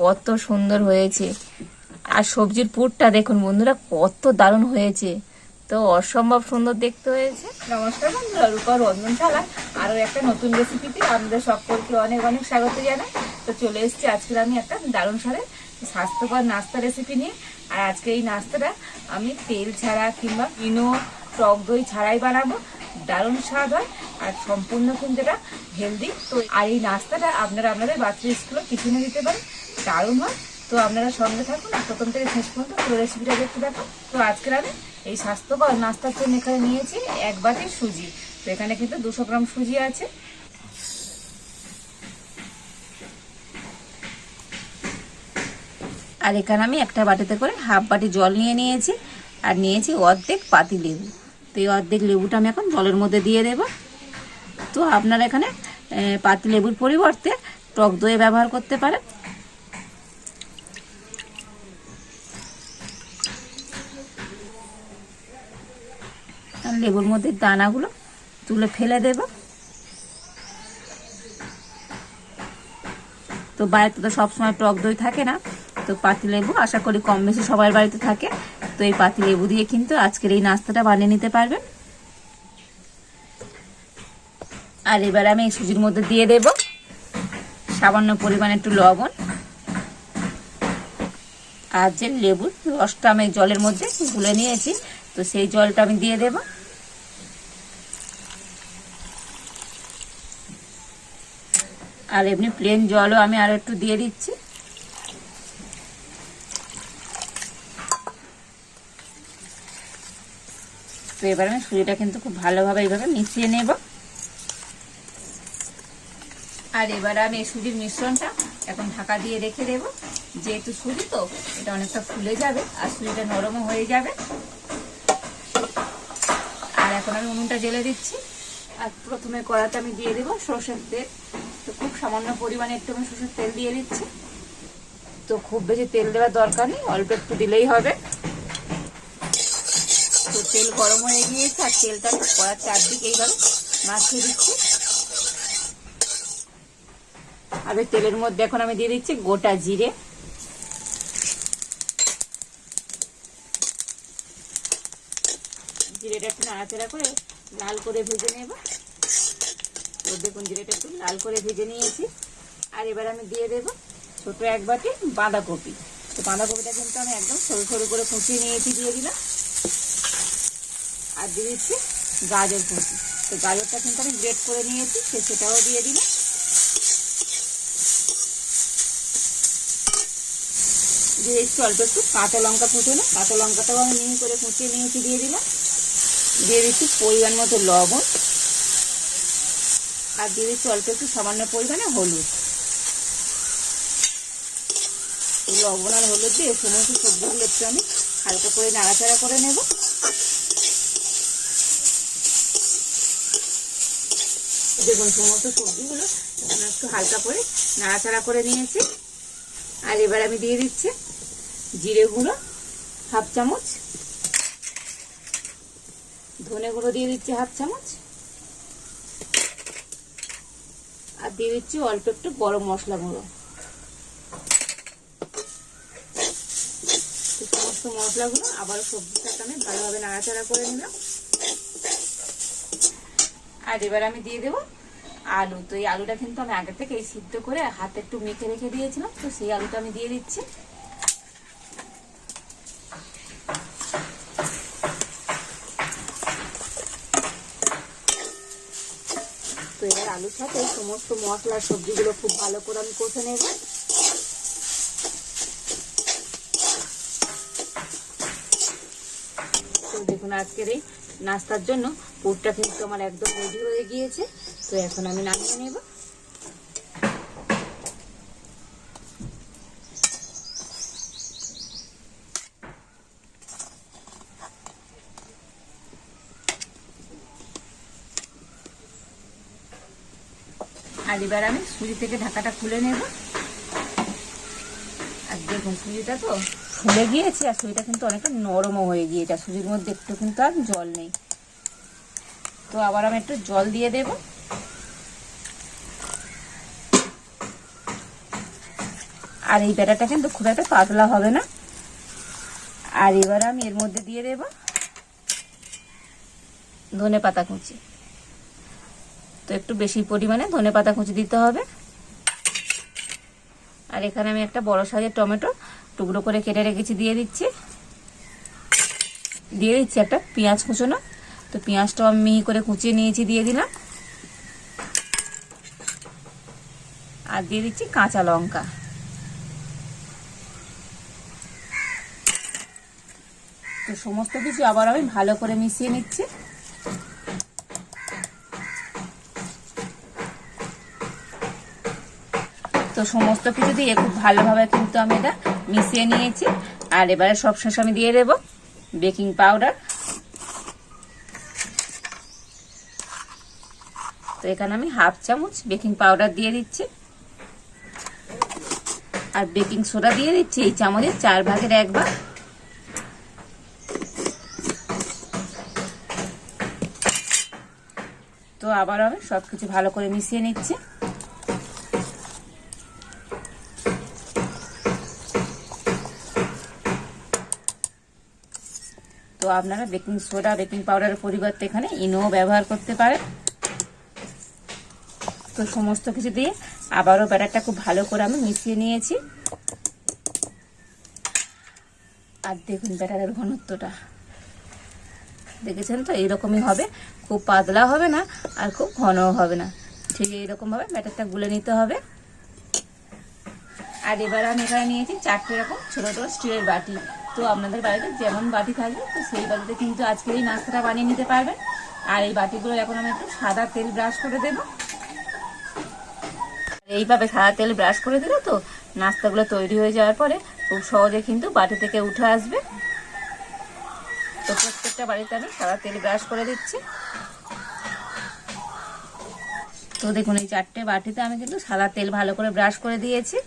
কত সুন্দর হয়েছে। আর সবজির পুরটা দেখুন বন্ধুরা, কত দারুণ হয়েছে। তো অসম্ভব সুন্দর দেখতে হয়েছে। নমস্কার বন্ধুরা, রূপা রন্ধনশালা আরও একটা নতুন রেসিপিতে আপনাদের সকলকে অনেক অনেক স্বাগত জানাই। তো চলে এসেছি আজকে আমি একটা দারুণ সারে স্বাস্থ্যকর নাস্তা রেসিপি নিয়ে। আর আজকে এই নাস্তাটা আমি তেল ছাড়া কিংবা ইনো টক দই ছাড়াই বানাবো। দারুণ স্বাদ হয় আর সম্পূর্ণ কিন্তু এটা হেলদি তো আর এই নাস্তাটা আপনারা আপনাদের বাচ্চার স্কুলে টিফিনে দিতে পারেন। দারুণ হয়। তো আপনারা সঙ্গে থাকুন আর প্রথম থেকে শেষ পর্যন্ত পুরো রেসিপিটা দেখতে থাকুন। তো আজকের আমি এই স্বাস্থ্যকর নাস্তার জন্য এখানে নিয়েছি এক বাটি সুজি। তো এখানে কিন্তু দুশো গ্রাম সুজি আছে। আর এখানে আমি একটা বাটিতে করে হাফ বাটি জল নিয়ে নিয়েছি আর নিয়েছি অর্ধেক পাতি লেবু। তো এই অর্ধেক লেবুটা আমি এখন জলের মধ্যে দিয়ে দেব। তো আপনারা এখানে পাতি লেবুর পরিবর্তে টক দই ব্যবহার করতে পারেন। আর লেবুর মধ্যে দানাগুলো তুলে ফেলে দেব। তো বাড়িতে তো সবসময় টক দই থাকে না, তো পাতি লেবু, আশা করি কম বেশি সবার বাড়িতে থাকে। তো এই পাতি লেবু দিয়ে কিন্তু আজকের এই নাস্তাটা বানিয়ে নিতে পারবেন। আর এবার আমি এই সুজির মধ্যে দিয়ে দেব সামান্য পরিমাণে একটু লবণ। আর যে লেবুর রসটা আমি জলের মধ্যে গুলে নিয়েছি, তো সেই জলটা আমি দিয়ে দেব। আর এমনি প্লেন জলও আমি আরও একটু দিয়ে দিচ্ছি। তো এবার আমি সুজিটা কিন্তু খুব ভালোভাবে এইভাবে মিশিয়ে নেব। আর এবার আমি এই সুজির মিশ্রণটা এখন ঢাকা দিয়ে রেখে দেব। যেহেতু সুজি তো, এটা অনেকটা ফুলে যাবে আর সুজিটা নরমও হয়ে যাবে। আর এখন আমি উনুনটা জেলে দিচ্ছি। আর প্রথমে কড়াতে আমি দিয়ে দেবো সর্ষের তেল। সামান্য পরিমাণে একটু আমি সর্ষের তেল দিয়ে দিচ্ছি। তো খুব বেশি তেল দেওয়ার দরকার নেই, অল্প একটু দিলেই হবে। তো তেল গরম হয়ে গিয়েছে, আর তেলটা কড়ার চারদিকে এইভাবে মাখিয়ে দিচ্ছি। আর ওই তেলের মধ্যে এখন আমি দিয়ে দিচ্ছি গোটা জিরে। জিরেটা একটু নাড়াচাড়া করে লাল করে ভেজে নেব। তো দেখুন জিরেটা একটু লাল করে ভেজে নিয়েছি। আর এবার আমি দিয়ে দেব ছোট এক বাটি বাঁধাকপি। তো বাঁধাকপিটা কিন্তু আমি একদম সরু সরু করে কুচিয়ে নিয়েছি, দিয়ে দিলাম। আর দিয়ে দিচ্ছি গাজর কুচি। তো গাজরটা কিন্তু আমি গ্রেট করে নিয়েছি, সে সেটাও দিয়ে দিলাম। দিয়ে দিচ্ছি অল্প একটু কাঁচা লঙ্কা কুচোনো। কাঁচা লঙ্কাটাও আমি মিহি করে কুচিয়ে নিয়েছি, দিয়ে দিলাম। দিয়ে দিচ্ছি পরিমাণ মতো লবণ। আর দিয়ে দিচ্ছি অল্প একটু সামান্য পরিমাণে হলুদ। লবণ আর হলুদ দিয়ে সমস্ত সবজিগুলো একটু আমি হালকা করে নাড়াচাড়া করে নেব। দেখুন, সমস্ত সবজিগুলো একটু হালকা করে নাড়াচাড়া করে নিয়েছি। আর এবার আমি দিয়ে দিচ্ছি জিরে গুঁড়ো, হাফ চামচ। ধনে গুঁড়ো দিয়ে দিচ্ছি হাফ চামচ আর দিয়ে দিচ্ছি অল্প একটু গরম মশলা গুঁড়ো। সমস্ত মশলাগুলো আবার সবজিটা আমি ভালোভাবে নাড়াচাড়া করে নিলাম। আর এবার আমি দিয়ে দেবো আলু। তো এই আলুটা কিন্তু আমি আগে থেকে এই সিদ্ধ করে হাতে একটু মেখে রেখে দিয়েছিলাম, তো সেই আলুটা আমি দিয়ে দিচ্ছি। তো এবার আলুর সাথে সমস্ত মশলা সবজিগুলো খুব ভালো করে আমি কষে নেব। তো দেখুন, আজকের এই নাস্তার জন্য পুরটা কিন্তু আমার একদম রেডি হয়ে গিয়েছে। তো এখন আমি নামিয়ে নেব। আর এবার আমি সুজি থেকে ঢাকাটা খুলে নেব। আর দেখুন সুজিটা তো ফুলে গিয়েছে, আর সুজিটা কিন্তু অনেকটা নরমও হয়ে গিয়েছে, আর সুজির মধ্যে একটু কিন্তু আর জল নেই। তো আবার আমি একটু জল দিয়ে দেব। আর এই ব্যাটারটা কিন্তু খুব একটা পাতলা হবে না। আর এবার আমি এর মধ্যে দিয়ে দেব ধনে পাতা কুচি। তো একটু বেশি পরিমাণে ধনে পাতা কুচি দিতে হবে। আর এখানে আমি একটা বড় সাইজের টমেটো টুকরো করে কেটে রেখেছি, দিয়ে দিচ্ছি। দিয়ে দিচ্ছি একটা পেঁয়াজ কুচোনো। তো পেঁয়াজটাও আমি মিহি করে কুচিয়ে নিয়েছি, দিয়ে দিলাম। আর দিয়ে দিচ্ছি কাঁচা লঙ্কা। তো সমস্ত কিছু আবার আমি ভালো করে মিশিয়ে নিচ্ছি। তো সমস্ত কিছু দিয়ে খুব ভালোভাবে কিন্তু আমি এটা মিশিয়ে নিয়েছি। আর এবারে সব শেষ আমি দিয়ে দেব বেকিং পাউডার। তো এখানে আমি হাফ চামচ বেকিং পাউডার দিয়ে দিচ্ছি। আর বেকিং সোডা দিয়ে দিচ্ছি এই চামচের চার ভাগের এক ভাগ। তো আবার আমি সবকিছু ভালো করে মিশিয়ে নিচ্ছি। আপনারা বেকিং সোডা, বেকিং পাউডারের পরিবর্তে এখানে ইনোও ব্যবহার করতে পারেন। তো সমস্ত কিছু দিয়ে আবারও ব্যাটারটা খুব ভালো করে আমি মিশিয়ে নিয়েছি। আর দেখুন ব্যাটারের ঘনত্বটা। দেখেছেন তো? এইরকমই হবে। খুব পাতলা হবে না, আর খুব ঘনও হবে না। ঠিক এইরকমভাবে ব্যাটারটা গুলে নিতে হবে। আর এবার আমি এখানে নিয়েছি চারটে রকম ছোটো ছোটো স্টিলের বাটি। তো আপনাদের বাড়িতে যেমন বাটি থাকবে, তো সেই বাটিতে কিন্তু আজকের এই নাস্তাটা বানিয়ে নিতে পারবেন। আর এই বাটিগুলো এখন আমি একটু সাদা তেল ব্রাশ করে দেবো। এইভাবে সাদা তেল ব্রাশ করে দিলে তো নাস্তাগুলো তৈরি হয়ে যাওয়ার পরে খুব সহজে কিন্তু বাটি থেকে উঠে আসবে। তো প্রত্যেকটা বাড়িতে আমি সাদা তেল ব্রাশ করে দিচ্ছি। তো দেখুন, এই চারটে বাটিতে আমি কিন্তু সাদা তেল ভালো করে ব্রাশ করে দিয়েছি।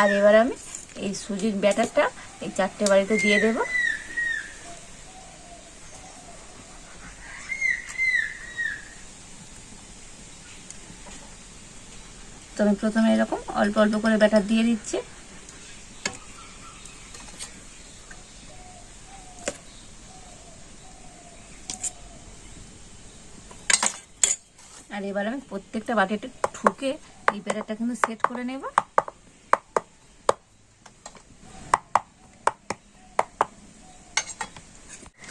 আর এবার আমি এই সুজির ব্যাটারটা এই চারটে বাড়িতে দিয়ে দেব। তো আমি প্রথমে এরকম অল্প অল্প করে ব্যাটার দিয়ে দিচ্ছি। আর এবার আমি প্রত্যেকটা বাটিতে ঠুকে এই ব্যাটারটা কিন্তু সেট করে নেব।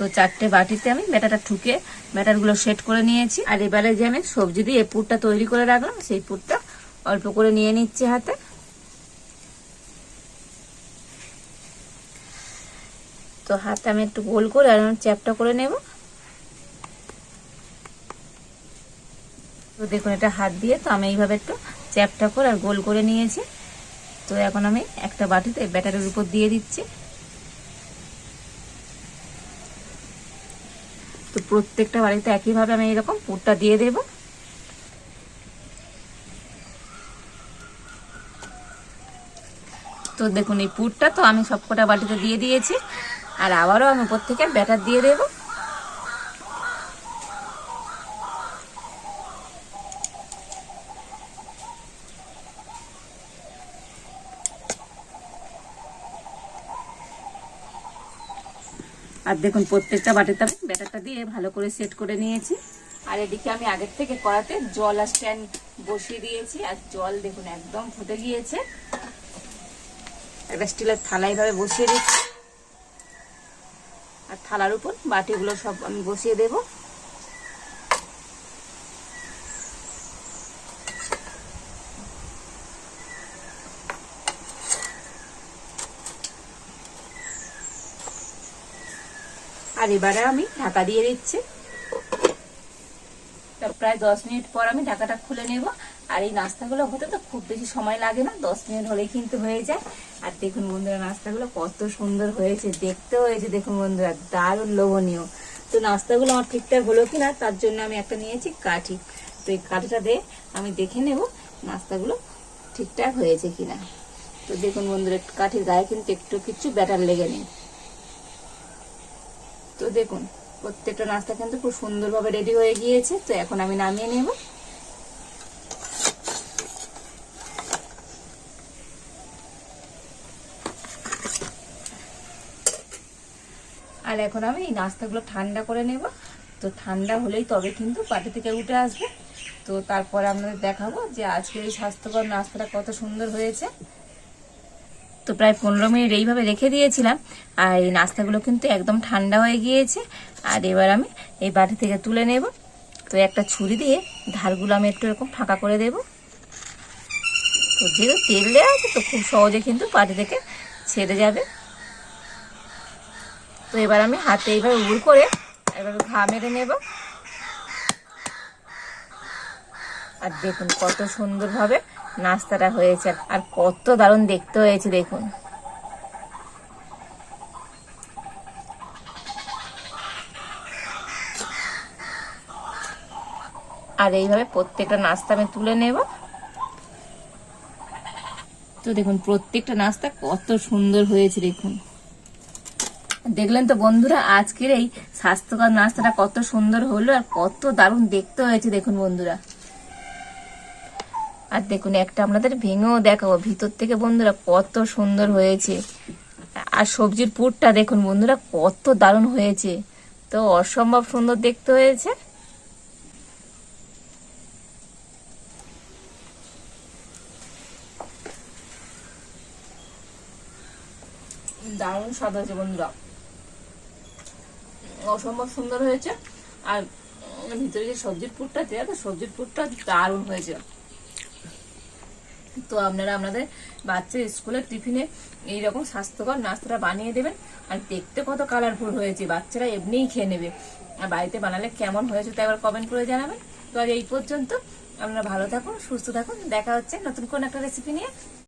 তো চারটে বাটিতে আমি ব্যাটারটা ঠুকে ব্যাটারগুলো সেট করে নিয়েছি। আর এবারে যে আমি সবজি দিয়ে পুরটা তৈরি করে রাখলাম, সেই পুরটা অল্প করে নিয়ে নিচ্ছি হাতে। তো হাতে আমি একটু গোল করে আর চ্যাপটা করে নেব। তো দেখুন, এটা হাত দিয়ে তো আমি এইভাবে একটু চ্যাপটা করে আর গোল করে নিয়েছি। তো এখন আমি একটা বাটিতে ব্যাটারের উপর দিয়ে দিচ্ছি। প্রত্যেকটা বাড়িতে একইভাবে আমি এরকম পুরটা দিয়ে দেব। তো দেখুন, এই পুরটা তো আমি সবকটা বাটিতে দিয়ে দিয়েছি, আর আবারও আমি উপর থেকে ব্যাটার দিয়ে দেবো। আর দেখুন, প্রত্যেকটা বাটিতে আমি ব্যাটারটা দিয়ে ভালো করে সেট করে নিয়েছি। আর এদিকে আমি আগের থেকে করাতে জল আর স্ট্যান্ড বসিয়ে দিয়েছি, আর জল দেখুন একদম ফুটে গিয়েছে। একটা স্টিলের থালা এইভাবে বসিয়ে দিচ্ছি। আর থালার উপর বাটিগুলো সব আমি বসিয়ে দেবো। আর এবারে আমি ঢাকা দিয়ে দিচ্ছি। প্রায় দশ মিনিট পর আমি ঢাকাটা খুলে নেব। আর এই নাস্তাগুলো হতে তো খুব বেশি সময় লাগে না, দশ মিনিট হলেই কিন্তু হয়ে যায়। আর দেখুন বন্ধুরা, নাস্তাগুলো কত সুন্দর হয়েছে দেখতে হয়েছে দেখুন বন্ধুরা, দারুণ লোভনীয়। তো নাস্তাগুলো আমার ঠিকঠাক হলো কিনা, তার জন্য আমি একটা নিয়েছি কাঠি। তো এই কাঠিটা দিয়ে আমি দেখে নেব নাস্তাগুলো ঠিকঠাক হয়েছে কিনা। তো দেখুন বন্ধুরা, কাঠির গায়ে কিন্তু একটু কিছু ব্যাটার লেগে নেই। তো দেখুন, প্রত্যেকটা নাস্তা কিন্তু খুব সুন্দরভাবে রেডি হয়ে গিয়েছে, তো এখন আমি নামিয়ে নেব। আর এখন আমি এই নাস্তাগুলো ঠান্ডা করে নেব। তো ঠান্ডা হলেই তবে কিন্তু পাটি থেকে উঠে আসবে। তো তারপর আপনাদের দেখাবো যে আজকে এই স্বাস্থ্যকর নাস্তাটা কত সুন্দর হয়েছে। তো প্রায় পনেরো মিনিট এইভাবে রেখে দিয়েছিলাম। আর এই নাস্তাগুলো কিন্তু একদম ঠান্ডা হয়ে গিয়েছে। আর এবার আমি এই বাটি থেকে তুলে নেব। তো একটা ছুরি দিয়ে ধারগুলো আমি একটু এরকম ফাঁকা করে দেব। তো যেহেতু তেল দেওয়া আছে, তো খুব সহজে কিন্তু বাটি থেকে ছেড়ে যাবে। তো এবার আমি হাতে এইভাবে উড় করে এবার ঘা মেরে নেব। আর দেখুন কত সুন্দরভাবে নাস্তাটা হয়েছে আর কত দারুণ দেখতে হয়েছে, দেখুন। আর এইভাবে প্রত্যেকটা নাস্তা আমি তুলে নেব। তো দেখুন, প্রত্যেকটা নাস্তা কত সুন্দর হয়েছে, দেখুন। দেখলেন তো বন্ধুরা, আজকের এই স্বাস্থ্যকর নাস্তাটা কত সুন্দর হলো আর কত দারুণ দেখতে হয়েছে, দেখুন বন্ধুরা। আর দেখুন, একটা আপনাদের ভেঙেও দেখাবো। ভিতর থেকে বন্ধুরা কত সুন্দর হয়েছে। আর সবজির পুরটা দেখুন বন্ধুরা, কত দারুণ হয়েছে। তো অসম্ভব সুন্দর দেখতে হয়েছে। দারুণ স্বাদ হয়েছে বন্ধুরা। অসম্ভব সুন্দর হয়েছে। আর ভিতরে যে সবজির পুরটা দেওয়া সবজির পুরটা দারুণ হয়েছে। তো আপনারা আপনাদের বাচ্চার স্কুলের টিফিনে এইরকম স্বাস্থ্যকর নাস্তাটা বানিয়ে দেবেন। আর দেখতে কত কালারফুল হয়েছে, বাচ্চারা এমনিই খেয়ে নেবে। আর বাড়িতে বানালে কেমন হয়েছে তো একবার কমেন্ট করে জানাবেন। তো আর এই পর্যন্ত, আপনারা ভালো থাকুন, সুস্থ থাকুন, দেখা হচ্ছে নতুন কোন একটা রেসিপি নিয়ে।